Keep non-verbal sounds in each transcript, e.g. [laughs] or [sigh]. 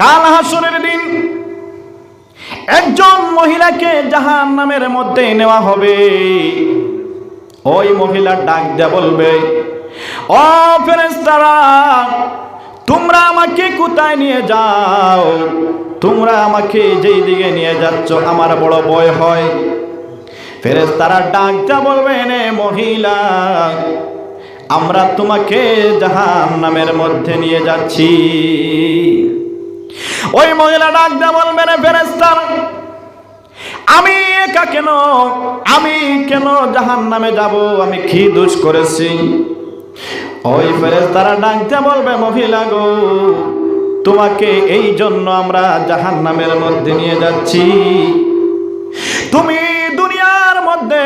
কাল হাসরের দিন একজন মহিলাকে জাহান নামের মধ্যে নেওয়া হবে। ওই মহিলা ডাক দেয়া বলবে, ও ফেরেস্তারা তোমরা আমাকে কোথায় নিয়ে যাও? তোমরা আমাকে যেই দিকে নিয়ে যাচ্ছ, আমার বড় ভয় হয়। ফেরেস্তারা ডাক দেয়া বলবে, নে মহিলা, আমরা তোমাকে জাহান নামের মধ্যে নিয়ে যাচ্ছি। ওই মহিলা ডাক দেয়া বলবে রে ফেরেস্তার আমি একা কেন? আমি কেন জাহান নামে যাব? আমি কি দোষ করেছি? ওই ফেরেস্তারা ডাক দেয়া বলবে, মহিলা গো, তোমাকে এই জন্য আমরা জাহান নামের মধ্যে নিয়ে যাচ্ছি। তুমি দুনিয়ার মধ্যে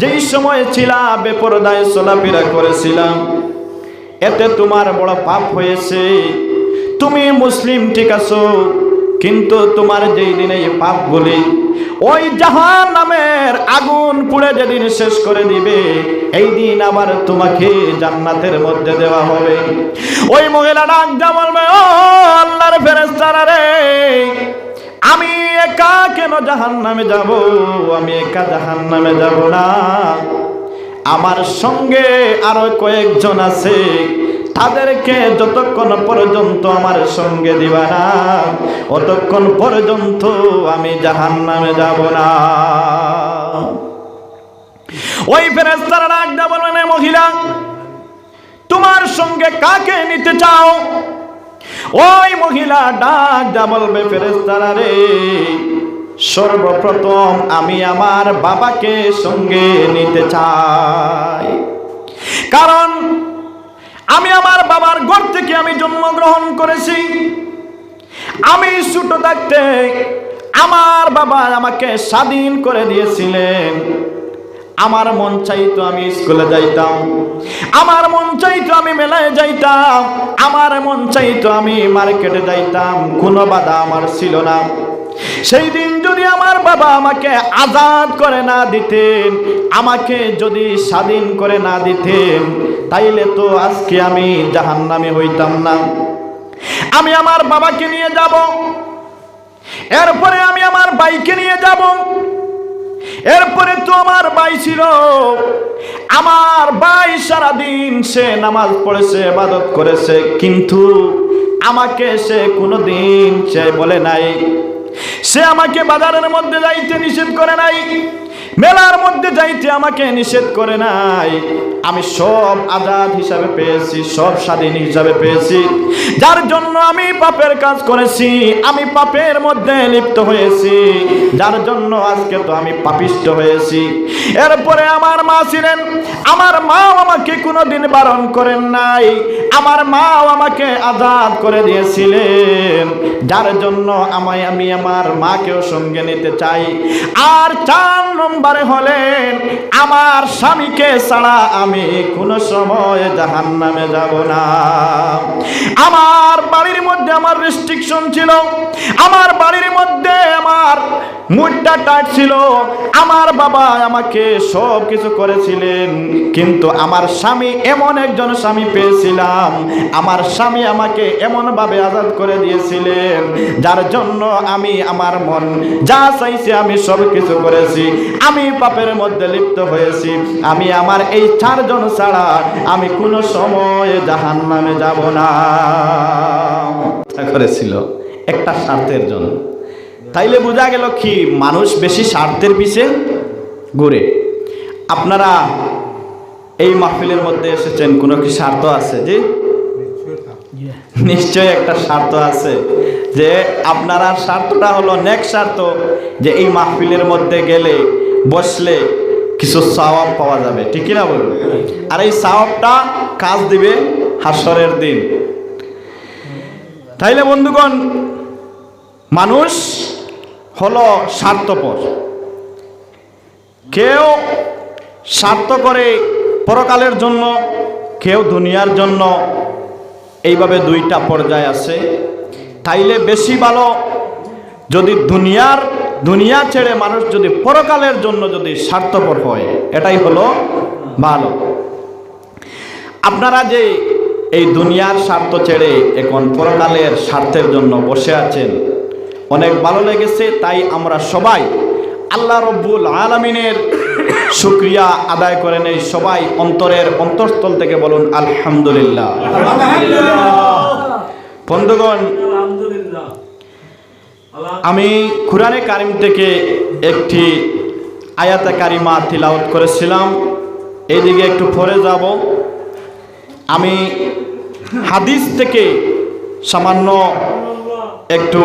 যেই সময় ছিলা, বেপরদায় চলাফেরা করেছিলাম, এতে তোমার বড় পাপ হয়েছে। তুমি মুসলিম, ঠিক আছো? কিন্তু তোমার যেই দিনে এই পাপগুলি, ওই জাহান নামের আগুন পুড়ে যেদিন শেষ করে দিবে, এই দিন আবার তোমাকে জান্নাতের মধ্যে দেওয়া হবে। ওই মহিলা ডাক বলবে, ও আল্লাহর ফেরেস্তারা রে, আমি একা কেন জাহান নামে যাব? আমি একা জাহান নামে যাব না। আমার সঙ্গে আরও কয়েকজন আছে তাদেরকে যতক্ষণ পর্যন্ত আমার সঙ্গে দিবা না, অতক্ষণ পর্যন্ত আমি জাহান নামে যাব না। ওই ফেরেস্তারা ডাক দেয়া বলবেন "এ মহিলা, তোমার সঙ্গে কাকে নিতে চাও? ওই মহিলা ডাক যা বলবে ফেরেস্তারা রে, সর্বপ্রথম আমি আমার বাবাকে সঙ্গে নিতে চাই। কারণ আমি আমার বাবার ঘর থেকে আমি জন্মগ্রহণ করেছি। আমি ছোট থাকতে আমার বাবা আমাকে স্বাধীন করে দিয়েছিলেন। আমার মন চাইতো আমি স্কুলে যাইতাম। আমার মন চাইতো আমি মেলায় যাইতাম। আমার মন চাইতো আমি মার্কেটে যাইতাম। কোনো বাধা আমার ছিল না। সেই দিন যদি আমার বাবা আমাকে আজাদ করে না দিতেন, আমাকে যদি স্বাধীন করে না দিতেন তাইলে তো আজকে আমি জাহান্নামে হইতাম না। আমি আমার বাবাকে নিয়ে যাব। এরপরে আমি আমার বাইকে নিয়ে যাব। এরপরে তো আমার ভাই ছিল। আমার ভাই সারাদিন সে নামাজ পড়েছে, ইবাদত করেছে, কিন্তু আমাকে সে কোনোদিন সে বলে নাই। সে আমাকে বাজারের মধ্যে যাইতে নিষেধ করে নাই। মেলার মধ্যে যাইতে আমাকে নিষেধ করে নাই। আমি সব আজাদ হিসাবে পেয়েছি, সব স্বাধীন হিসাবে পেয়েছি। যার জন্য আমি পাপের কাজ করেছি, আমি পাপের মধ্যে লিপ্ত হয়েছি। যার জন্য আজকে তো আমি পাপিষ্ট হয়েছি। এরপরে আমার মা ছিলেন, আমার মাও আমাকে কোনোদিন বারণ করেন নাই। আমার মাও আমাকে আজাদ করে দিয়েছিলেন। যার জন্য আমায় আমি আমার মাকেও সঙ্গে নিতে চাই। আর চার নম্বরে হলেন, আমার স্বামীকে ছাড়া আমি কোনো সময় জাহান নামে যাব না। আমার বাড়ির মধ্যে আমার রেস্ট্রিকশন ছিল। আমার বাড়ির মধ্যে আমার মুডটা টাইট ছিল। আমার বাবা আমাকে সব কিছু করেছিলেন। কিন্তু আমার স্বামী এমন একজন স্বামী পেয়েছিলাম। আমার স্বামী আমাকে এমনভাবে আজাদ করে দিয়েছিলেন, যার জন্য আমি আমার মন যা চাইছে আমি সব কিছু করেছি। আমি পাপের মধ্যে লিপ্ত হয়েছি। আমি আমার এই চারজন ছাড়া আমি কোনো সময় জাহান নামে যাব না। করেছিল একটা স্বার্থের জন্য তাইলে বোঝা গেল কি, মানুষ বেশি স্বার্থের পিছে ঘুরে। আপনারা এই মাহফিলের মধ্যে এসেছেন, কোনো কি স্বার্থ আছে যে নিশ্চয় একটা স্বার্থ আছে যে আপনারা স্বার্থটা হলো নেক্সট স্বার্থ, যে এই মাহফিলের মধ্যে গেলে, বসলে কিছু সওয়াব পাওয়া যাবে, ঠিক না বলুন? আর এই সওয়াবটা কাজ দিবে হাসরের দিন। তাইলে বন্ধুগণ, মানুষ হলো স্বার্থপর। কেউ স্বার্থ করে পরকালের জন্য, কেউ দুনিয়ার জন্য, এইভাবে দুইটা পর্যায় আছে। তাইলে বেশি ভালো যদি দুনিয়ার দুনিয়া ছেড়ে মানুষ যদি পরকালের জন্য যদি স্বার্থপর হয় এটাই হলো ভালো। আপনারা যে এই দুনিয়ার স্বার্থ ছেড়ে এখন পরকালের স্বার্থের জন্য বসে আছেন অনেক ভালো লেগেছে তাই আমরা সবাই আল্লাহ রব্বুল আলমিনের শুক্রিয়া আদায় করেন এই সবাই অন্তরের অন্তঃস্থল থেকে বলুন আলহামদুলিল্লাহ। বন্ধুগণ আলহামদুলিল্লাহ আমি কুরআনে কারিম থেকে একটি আয়াতে কারিমা তিলাওয়াত করেছিলাম। এইদিকে একটু পরে যাব। আমি হাদিস থেকে সামান্য একটু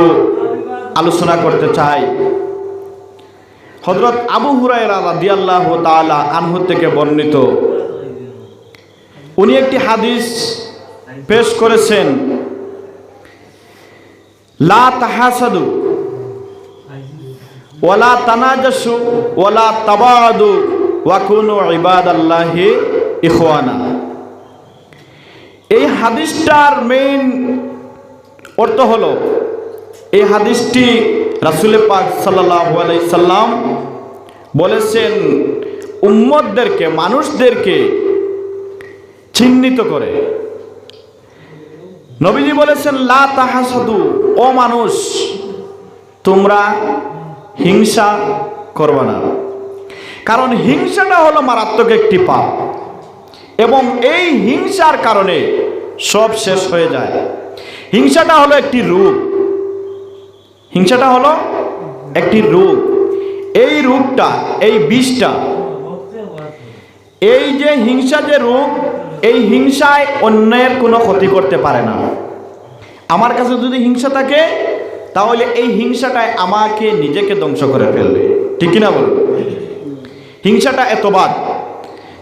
আলোচনা করতে চাই। হজরত আবু হুরায়রা রাদিয়াল্লাহু তাআলা আনহু থেকে বর্ণিত। উনি একটি হাদিস পেশ করেছেন। লা তাহাসাদু ওয়ালা তানাজাসু, ওয়ালা তাবাদু ওয়াকুনু ইবাদাল্লাহি ইখওয়ানা। এই হাদিসটার মেইন অর্থ হলো, এই হাদিসটি রাসুল পাক আলাইহি সাল্লাম বলেছেন, উম্মতদেরকে, মানুষদেরকে চিহ্নিত করে। নবীজি বলেছেন, লা তাহাসাদু, ও মানুষ, তোমরা হিংসা করবে না। কারণ হিংসাটা হলো মারাত্মক একটি পাপ। এবং এই হিংসার কারণে সব শেষ হয়ে যায়। হিংসাটা হলো একটি রূপ। হিংসাটা হলো একটি রূপ। এই রূপটা, এই বিষটা, এই যে হিংসা যে রূপ, এই হিংসায় অন্যের কোনো ক্ষতি করতে পারে না। আমার কাছে যদি হিংসা থাকে তাহলে এই হিংসাটায় আমাকে নিজেকে ধ্বংস করে ফেলবে। ঠিক কিনা বলুন? হিংসাটা এত বাদ।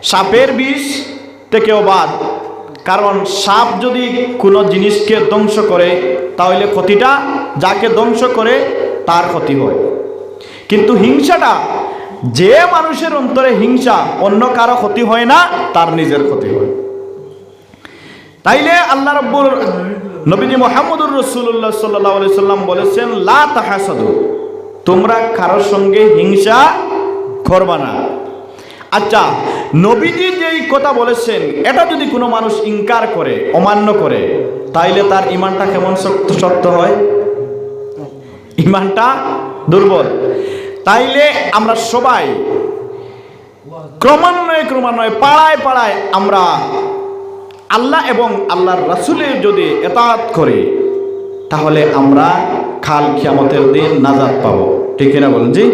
সাপের বিষ থেকেও বাদ। কারণ সাপ যদি কোনো জিনিসকে ধ্বংস করে, তাহলে ক্ষতিটা যাকে ধ্বংস করে, তার ক্ষতি হয়। কিন্তু হিংসাটা, যে মানুষের অন্তরে হিংসা, অন্য কারও ক্ষতি হয় না, তার নিজের ক্ষতি হয়। তাইলে আল্লাহ রব্বুর নবীজি মোহাম্মদুর রসুল্লাহ সাল্লাহ সাল্লাম বলেছেন, লা তোমরা কারোর সঙ্গে হিংসা করবা না। আচ্ছা নবীজি যেই কথা বলেছেন, এটা যদি কোনো মানুষ ইনকার করে, অমান্য করে, তাইলে তার ইমানটা কেমন শক্ত শক্ত হয়? ইমানটা দুর্বল। তাইলে আমরা সবাই ক্রমান্বয়ে ক্রমান্বয়ে, পাড়ায় পাড়ায় আমরা আল্লাহ এবং আল্লাহর রাসুলের যদি এতাত করি, তাহলে আমরা খাল খিয়ামতের দিন নাজাদ পাব। ঠিক না বলুন জি?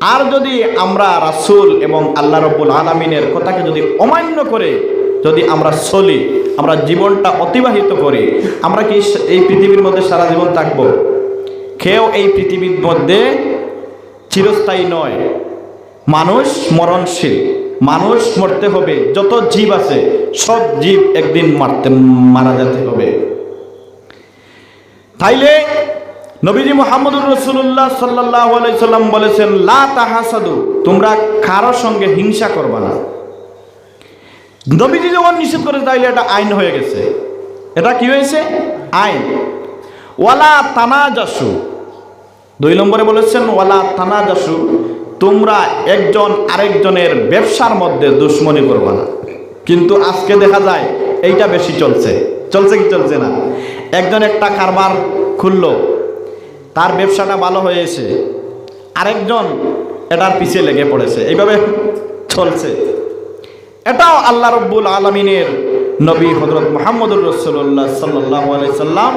আর যদি আমরা রাসুল এবং আল্লাহ রব্বুল আলমিনের কথাকে যদি অমান্য করে, যদি আমরা চলি আমরা জীবনটা অতিবাহিত করি, আমরা কি এই পৃথিবীর মধ্যে সারা জীবন থাকব? কেউ এই পৃথিবীর মধ্যে চিরস্থায়ী নয়। মানুষ মরণশীল। মানুষ মরতে হবে, যত জীব আছে, সব জীব একদিন মারতে, মারা যেতে হবে। তাইলে নবীজি মোহাম্মদুর রসুল্লাহ সাল্লাহ সাল্লাম বলেছেন, লা তাহাসাদু তোমরা কারও সঙ্গে হিংসা করবা না। নবীজি যখন নিষেধ করে, তাইলে এটা আইন হয়ে গেছে। এটা কি হয়েছে? আইন। ওয়ালা তানাজাসু। দুই নম্বরে বলেছেন, ওয়ালা তানাজাসু তোমরা একজন আরেকজনের ব্যবসার মধ্যে দুশ্মনী করবা না। কিন্তু আজকে দেখা যায় এইটা বেশি চলছে। চলছে কি চলছে না? একজন একটা কারবার খুললো, তার ব্যবসাটা ভালো হয়েছে আরেকজন এটার পিছিয়ে লেগে পড়েছে। এইভাবে চলছে। এটাও আল্লাহ রব্বুল আলমিনের নবী হজরত মোহাম্মদুর রসুল্লাহ সাল্লাহ সাল্লাম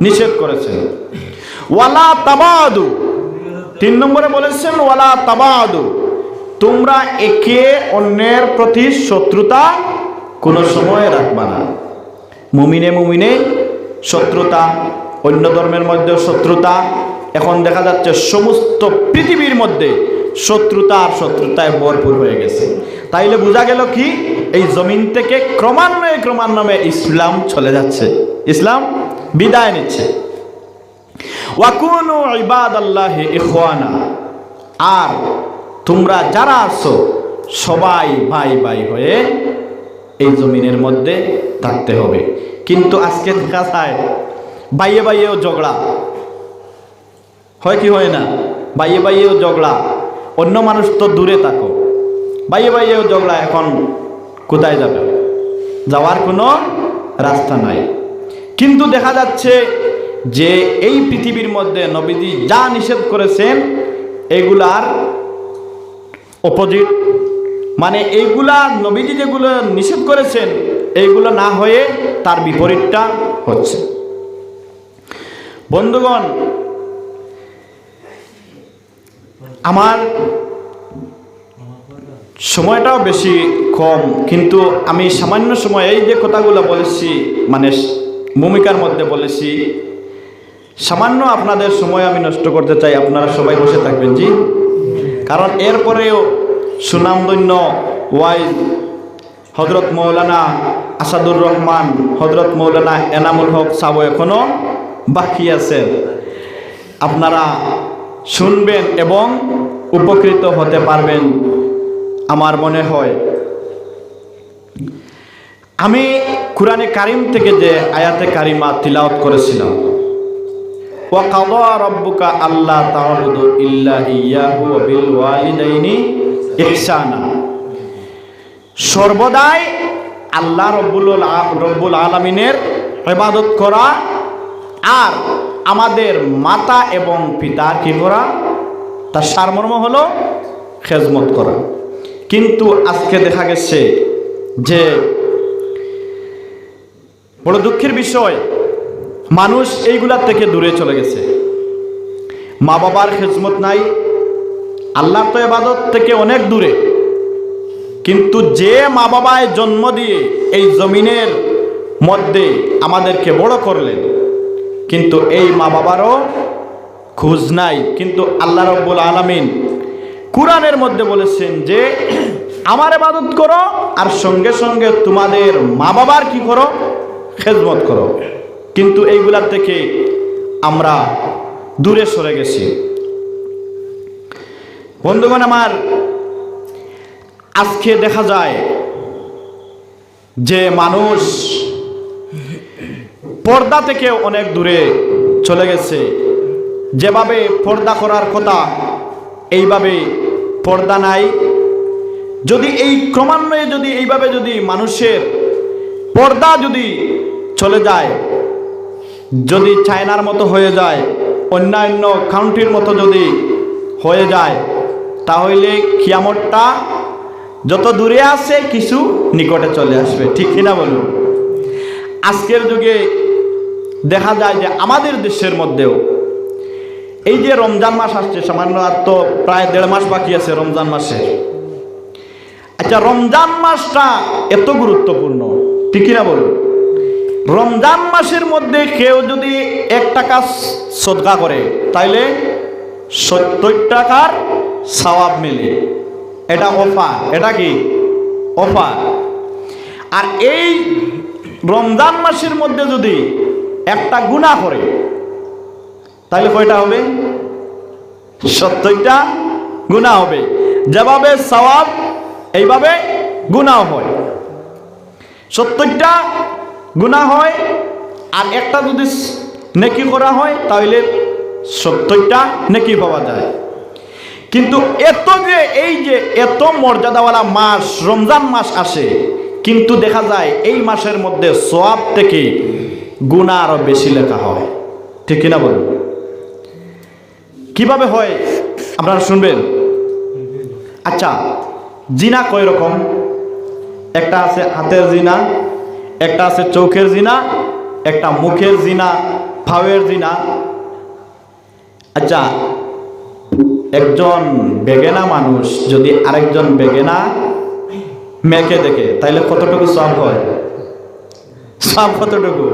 নিষেধ করেছেন। ওয়ালা তাবাদু তিন নম্বরে বলেছেন, ওয়ালা তাবাদু। তোমরা একে অন্যের প্রতি শত্রুতা কোনো সময় রাখবা না। মুমিনে মুমিনে শত্রুতা, অন্য ধর্মের মধ্যে শত্রুতা, এখন দেখা যাচ্ছে সমস্ত পৃথিবীর মধ্যে শত্রুতা আর শত্রুতায় ভরপুর হয়ে গেছে। তাইলে বোঝা গেল কি? এই জমিন থেকে ক্রমান্বয়ে ক্রমান্বয়ে ইসলাম চলে যাচ্ছে। ইসলাম বিদায় নিচ্ছে। আর তোমরা যারা আছো, সবাই ভাই ভাই হয়ে এই জমিনের মধ্যে থাকতে হবে। কিন্তু আজকে দেখা যায়, বাইয়ে বাইয়েও ঝগড়া। হয় কি হয় না? বাইয়ে বাইয়েও ঝগড়া। অন্য মানুষ তো দূরে থাকো। বাইয়ে বাইয়েও ঝগড়া এখন কোথায় যাবে? যাওয়ার কোনো রাস্তা নাই। কিন্তু দেখা যাচ্ছে যে এই পৃথিবীর মধ্যে নবীজি যা নিষেধ করেছেন, এগুলার অপোজিট মানে এইগুলা নবীজি যেগুলো নিষেধ করেছেন, এইগুলো না হয়ে তার বিপরীতটা হচ্ছে। বন্ধুগণ, আমার সময়টাও বেশি কম, কিন্তু আমি সামান্য সময় এই যে কথাগুলো বলেছি মানে ভূমিকার মধ্যে বলেছি সামান্য আপনাদের সময় আমি নষ্ট করতে চাই, আপনারা সবাই বসে থাকবেন, জি? কারণ এরপরেও সুনামধন্য ওয়াইজ হজরত মৌলানা আসাদুর রহমান হজরত মৌলানা এনামুল হক সাব এখনও বাকি আছেন। আপনারা শুনবেন এবং উপকৃত হতে পারবেন, আমার মনে হয়। আমি কোরআনে কারিম থেকে যে আয়াতে কারিমা তিলাওয়াত করেছিলাম আল্লাহ বিল সর্বদাই আল্লাহ রব্বুল রব্বুল আলামিনের ইবাদত করা আর আমাদের মাতা এবং পিতা কি করা? তার সারমর্ম হলো খেজমত করা। কিন্তু আজকে দেখা গেছে যে বড় দুঃখের বিষয় মানুষ এইগুলার থেকে দূরে চলে গেছে। মা বাবার খেজমত নাই আল্লাহ তো এবাদত থেকে অনেক দূরে। কিন্তু যে মা বাবায় জন্ম দিয়ে এই জমিনের মধ্যে আমাদেরকে বড় করলেন, কিন্তু এই মা বাবারও খোঁজ নাই। কিন্তু আল্লাহ রব্বুল আলমিন কোরআনের মধ্যে বলেছেন যে, আমার এবাদত করো আর সঙ্গে সঙ্গে তোমাদের মা বাবার কি করো? খেজমত করো। কিন্তু এইগুলার থেকে আমরা দূরে সরে গেছি। বন্ধুগণ আমার, আজকে দেখা যায় যে মানুষ পর্দা থেকে অনেক দূরে চলে গেছে। যেভাবে পর্দা করার কথা, এইভাবে পর্দা নাই। যদি এই ক্রমান্বয়ে যদি এইভাবে যদি মানুষের পর্দা যদি চলে যায় যদি চায়নার মতো হয়ে যায়, অন্যান্য কান্ট্রির মতো যদি হয়ে যায়, তাহলে কিয়ামতটা যত দূরে আছে কিছু নিকটে চলে আসবে। ঠিক কিনা বলুন? আজকের যুগে দেখা যায় যে আমাদের দেশের মধ্যেও এই যে রমজান মাস আসছে, সামান্য আর তো প্রায় দেড় মাস বাকি আছে রমজান মাসে আচ্ছা রমজান মাসটা এত গুরুত্বপূর্ণ। ঠিক কিনা বলুন? রমজান মাসের মধ্যে কেউ যদি এক টাকা সদকা করে, তাইলে সত্তর টাকার সওয়াব মেলে। এটা অফার এটা কি? অফার আর এই রমজান মাসের মধ্যে যদি একটা গুণা করে তাহলে কয়টা হবে? সত্তরটা গুণা হবে। যেভাবে সওয়াব, এইভাবে গুণাও হয়। সত্তরটা গুণা হয় আর একটা যদি নেকি করা হয়, তাহলে সত্তরটা নেকি পাওয়া যায়। কিন্তু এত যে, এই যে এত মর্যাদাওয়ালা মাস, রমজান মাস আসে, কিন্তু দেখা যায় এই মাসের মধ্যে সব থেকে গুণা আরও বেশি লেখা হয়। ঠিক কিনা বলুন? কীভাবে হয়? আপনারা শুনবেন? আচ্ছা জিনা কয় রকম? একটা আছে হাতের জিনা একটা আছে চোখের জিনা, একটা মুখের জিনা ফাওয়ের জিনা। আচ্ছা একজন বেগেনা মানুষ যদি আরেকজন বেগেনা মেয়েকে দেখে, তাইলে কতটুকু সব হয়? সব কতটুকু?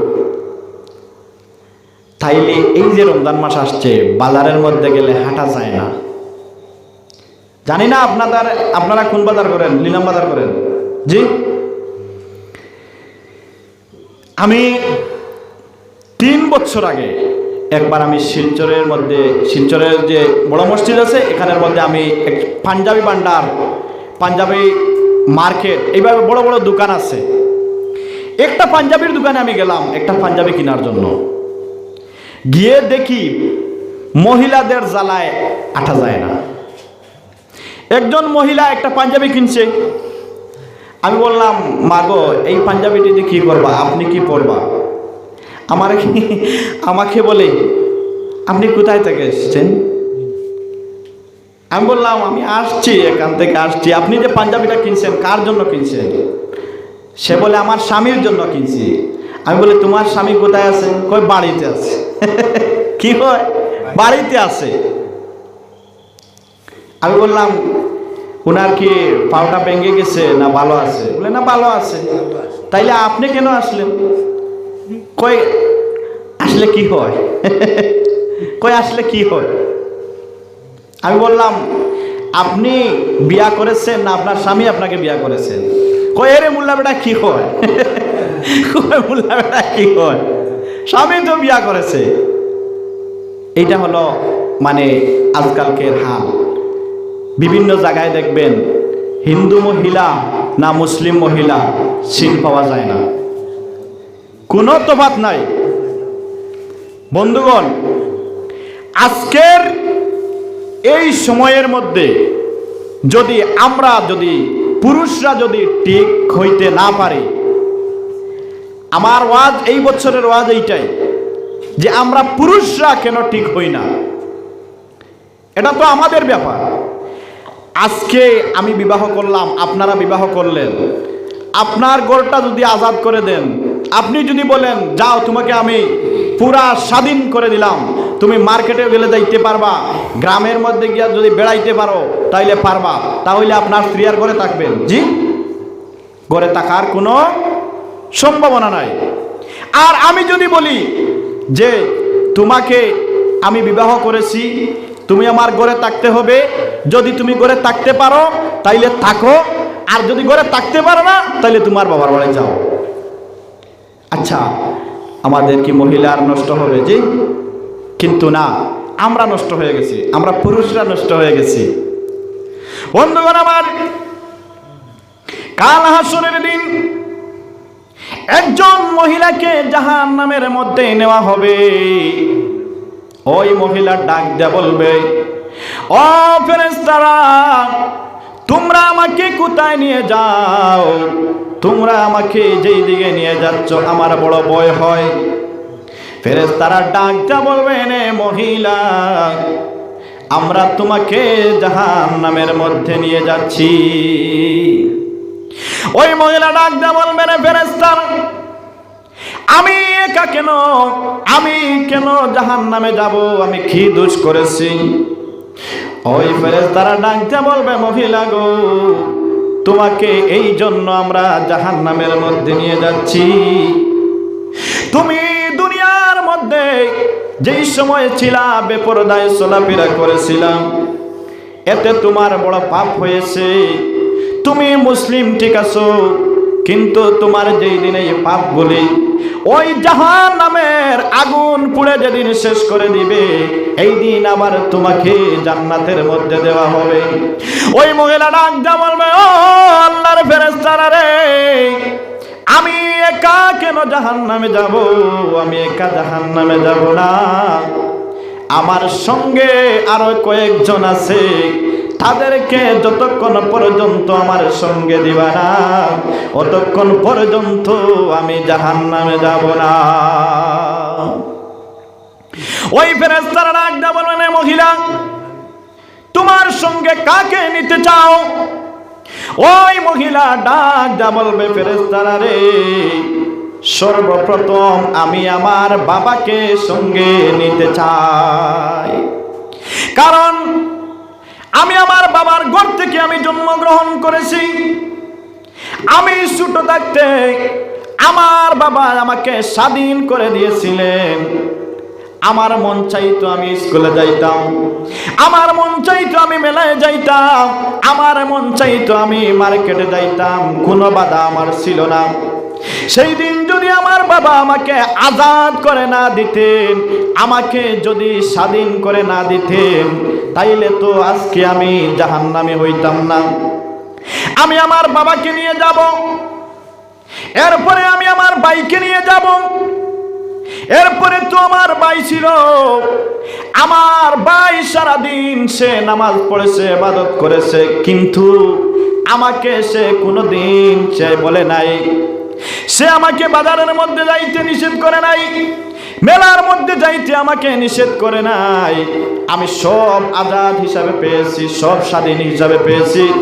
তাইলে এই যে রমজান মাস আসছে, বাজারের মধ্যে গেলে হাঁটা যায় না। জানি না আপনাদের, আপনারা কোন বাজার করেন? নিলাম বাজার করেন। জি? আমি তিন বছর আগে একবার আমি শিলচরের মধ্যে, শিলচরের যে বড় মসজিদ আছে, এখানের মধ্যে আমি এক পাঞ্জাবি ভান্ডার, পাঞ্জাবি মার্কেট, এইভাবে বড় বড় দোকান আছে। একটা পাঞ্জাবির দোকানে আমি গেলাম, একটা পাঞ্জাবি কেনার জন্য। গিয়ে দেখি মহিলাদের জ্বালায় আঠা যায় না। একজন মহিলা একটা পাঞ্জাবি কিনছে আমি বললাম মাগো এই পাঞ্জাবিটি দিয়ে কী করবা? আপনি কি পরবা আমার [laughs] আমাকে বলে, আপনি কোথায় থেকে এসেছেন? আমি বললাম, আমি আসছি, এখান থেকে আসছি। আপনি যে পাঞ্জাবিটা কিনছেন, কার জন্য কিনছেন? সে বলে, আমার স্বামীর জন্য কিনছি। আমি বলি, তোমার স্বামী কোথায় আছে? কই বাড়িতে আছে। [laughs] কি হয়? বাড়িতে আছে। আমি বললাম ওনার কি পাওটা ভেঙে গেছে না ভালো আছে? বলে, না, ভালো আছে। তাইলে আপনি কেন আসলেন? কই আসলে কি হয়? [laughs] কই আসলে কি হয়? আমি বললাম, আপনি বিয়া করেছেন না আপনার স্বামী আপনাকে বিয়া করেছেন কই এরে মোল্লা বেটা, কি হয়? [laughs] কই মোল্লা বেটা, কি হয়? স্বামী তো বিয়া করেছে। এটা হলো মানে আজকালকের হাল। বিভিন্ন জায়গায় দেখবেন হিন্দু মহিলা না মুসলিম মহিলা সিন পাওয়া যায় না। কোনো তফাত নাই। বন্ধুগণ, আজকের এই সময়ের মধ্যে যদি আমরা, যদি পুরুষরা যদি ঠিক হইতে না পারি, আমার ওয়াজ এই বছরের ওয়াজ এইটাই যে আমরা পুরুষরা কেন ঠিক হই না? এটা তো আমাদের ব্যাপার। আজকে আমি বিবাহ করলাম, আপনারা বিবাহ করলেন। আপনার ঘরটা যদি আজাদ করে দেন, আপনি যদি বলেন, যাও, তোমাকে আমি পুরা স্বাধীন করে দিলাম। তুমি মার্কেটে গেলে যাইতে পারবা, গ্রামের মধ্যে গিয়া যদি বেড়াইতে পারো, তাইলে পারবা। তাহলে আপনার স্ত্রী আর ঘরে থাকবেন জি? ঘরে থাকার কোনো সম্ভাবনা নাই। আর আমি যদি বলি যে, তোমাকে আমি বিবাহ করেছি তুমি আমার ঘরে থাকতে হবে। যদি তুমি ঘরে থাকতে পারো, তাইলে থাকো। আর যদি ঘরে থাকতে পারো না, তাইলে তোমার বাবার বাড়ি যাও। আচ্ছা আমাদের কি মহিলার নষ্ট হবে জি? কিন্তু না, আমরা নষ্ট হয়ে গেছি। আমরা পুরুষরা নষ্ট হয়ে গেছি। বন্ধুগণ আমার, কাল হাসরের দিন একজন মহিলাকে জাহান নামের মধ্যে নেওয়া হবে। ওই মহিলা ডাক দিয়ে বলবে, ও ফেরেস্তারা তোমরা আমাকে কোথায় নিয়ে যাও? তোমরা আমাকে যেই দিকে নিয়ে যাচ্ছ, আমার বড় ভয় হয়। ফেরেস্তারা ডাক দিয়ে বলবে, নে মহিলা, আমরা তোমাকে জাহান নামের মধ্যে নিয়ে যাচ্ছি। ওই মহিলা ডাক দিয়ে বলবে রে ফেরেস্তার আমি একা কেন? আমি কেন জাহান নামে যাব? আমি কি দোষ করেছি? ওই ফেরেস তারা ডাকতে বলবে, মহিলা গো, তোমাকে এই জন্য আমরা জাহান নামের মধ্যে নিয়ে যাচ্ছি। তুমি দুনিয়ার মধ্যে যেই সময় ছিলা, বেপরদায় চলাফেরা করেছিলাম এতে তোমার বড় পাপ হয়েছে। তুমি মুসলিম ঠিক আছো, কিন্তু তোমার যেই দিনে এই পাপগুলি ওই জাহান নামের আগুন পুড়ে যেদিন শেষ করে দিবে, এই দিন আবার তোমাকে জান্নাতের মধ্যে দেওয়া হবে। ওই মহিলা ডাক ও আল্লাহর ফেরেস্তারা রে, আমি একা কেন জাহান নামে যাব? আমি একা জাহান নামে যাব না। আমার সঙ্গে আরও কয়েকজন আছে তাদেরকে যতক্ষণ পর্যন্ত আমার সঙ্গে দিবা না, অতক্ষণ পর্যন্ত আমি জাহান নামে যাব না। ওই ফেরেস্তারা ডাক দা বলবেন মহিলা, তোমার সঙ্গে কাকে নিতে চাও? ওই মহিলা ডাক দা বলবে ফেরেস্তারা রে, সর্বপ্রথম আমি আমার বাবাকে সঙ্গে নিতে চাই। কারণ আমি আমার বাবার ঘর থেকে আমি জন্মগ্রহণ করেছি। আমি ছোট থাকতে আমার বাবা আমাকে স্বাধীন করে দিয়েছিলেন। আমার মন চাইতো আমি স্কুলে যাইতাম। আমার মন চাইতো আমি মেলায় যাইতাম। আমার মন চাইতো আমি মার্কেটে যাইতাম। কোনো বাধা আমার ছিল না। সেই দিন যদি আমার বাবা আমাকে আজাদ করে না দিতেন, আমাকে যদি স্বাধীন করে না দিতেন তাইলে তো আজকে আমি জাহান্নামে হইতাম না। আমি আমার বাবাকে নিয়ে যাব। এরপরে আমি আমার বাইকে নিয়ে যাব। এরপরে তো আমার ভাই ছিল। আমার ভাই সারাদিন সে নামাজ পড়েছে, ইবাদত করেছে। কিন্তু আমাকে সে কোনোদিন সে বলে নাই। সে আমাকে বাজারের মধ্যে যাইতে নিষেধ করে নাই। মেলার মধ্যে যাইতে আমাকে নিষেধ করে নাই। আমি সব আজাদ হিসাবে পেয়েছি, সব স্বাধীন হিসাবে পেয়েছি।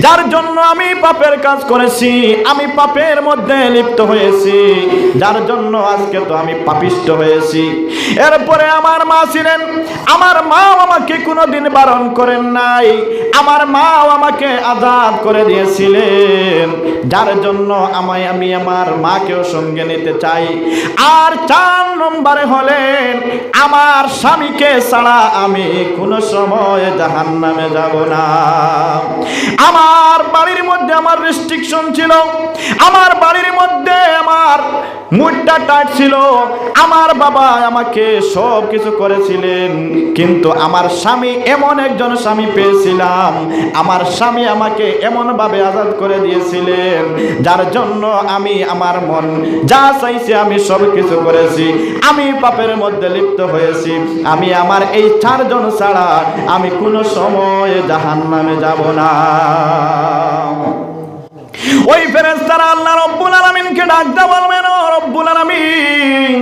যার জন্য আমি পাপের কাজ করেছি, আমি পাপের মধ্যে লিপ্ত হয়েছি। যার জন্য আজকে তো আমি পাপিষ্ট হয়েছি। এরপরে আমার মা ছিলেন, আমার মাও আমাকে কোনোদিন বারণ করেন নাই। আমার মাও আমাকে আজাদ করে দিয়েছিলেন। যার জন্য আমায় আমি আমার মাকেও সঙ্গে নিতে চাই। আর চার নম্বরে হলেন, আমার স্বামীকে ছাড়া আমি কোনো সময় জাহান নামে যাব না। আমার বাড়ির মধ্যে আমার রেস্ট্রিকশন ছিল, আমার বাড়ির মধ্যে আমার মুডটা টাইট ছিল, আমার বাবা আমাকে সব কিছু করেছিলেন, কিন্তু আমার স্বামী এমন একজন স্বামী পেয়েছিলাম, আমার স্বামী আমাকে এমনভাবে আজাদ করে দিয়েছিলেন, যার জন্য আমি আমার মন যা চাইছে আমি সব কিছু করেছি। আমি পাপের মধ্যে লিপ্ত হয়েছি। আমি আমার এই চারজন ছাড়া আমি কোনো সময় জাহান নামে যাব না। ওই ফেরেস্তারা আল্লাহ রব্বুল আলামিনকে ডাকতে বলবেন রব্বুল আলামিন,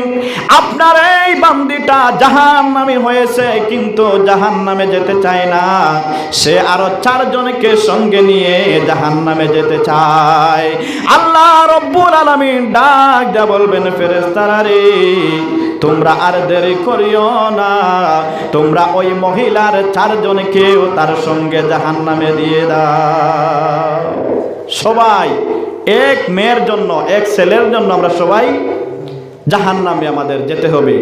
আপনার এই বান্দিটা জাহান্নামী হয়েছে, কিন্তু জাহান্নামে যেতে চায় না। সে আরও চারজনকে সঙ্গে নিয়ে জাহান্নামে যেতে চায়। আল্লাহ রব্বুল আলামিন ডাক যা বলবেন ফেরেস্তারা রে, তোমরা আর দেরি করিও না। তোমরা ওই মহিলার চারজনকেও তার সঙ্গে জাহান্নামে দিয়ে দাও। সবাই এক মেয়ের জন্য, এক ছেলের জন্য আমরা সবাই জাহান নামে আমাদের যেতে হবে।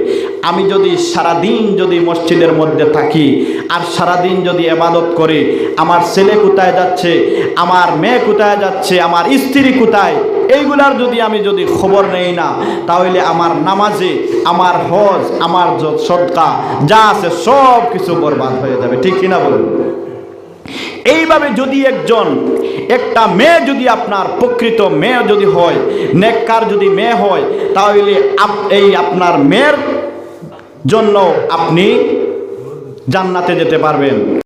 আমি যদি সারাদিন যদি মসজিদের মধ্যে থাকি আর সারাদিন যদি এবাদত করি, আমার ছেলে কোথায় যাচ্ছে, আমার মেয়ে কোথায় যাচ্ছে, আমার স্ত্রী কোথায়, এইগুলার যদি আমি যদি খবর নেই না, তাহলে আমার নামাজে, আমার হজ, আমার সদকা যা আছে সব কিছু বরবাদ হয়ে যাবে। ঠিক কিনা বলুন? এইভাবে যদি একজন, একটা মেয়ে যদি আপনার প্রকৃত মেয়ে যদি হয়, নেককার যদি মেয়ে হয়, তাহলে এই আপনার মেয়ের জন্য আপনি জান্নাতে যেতে পারবেন।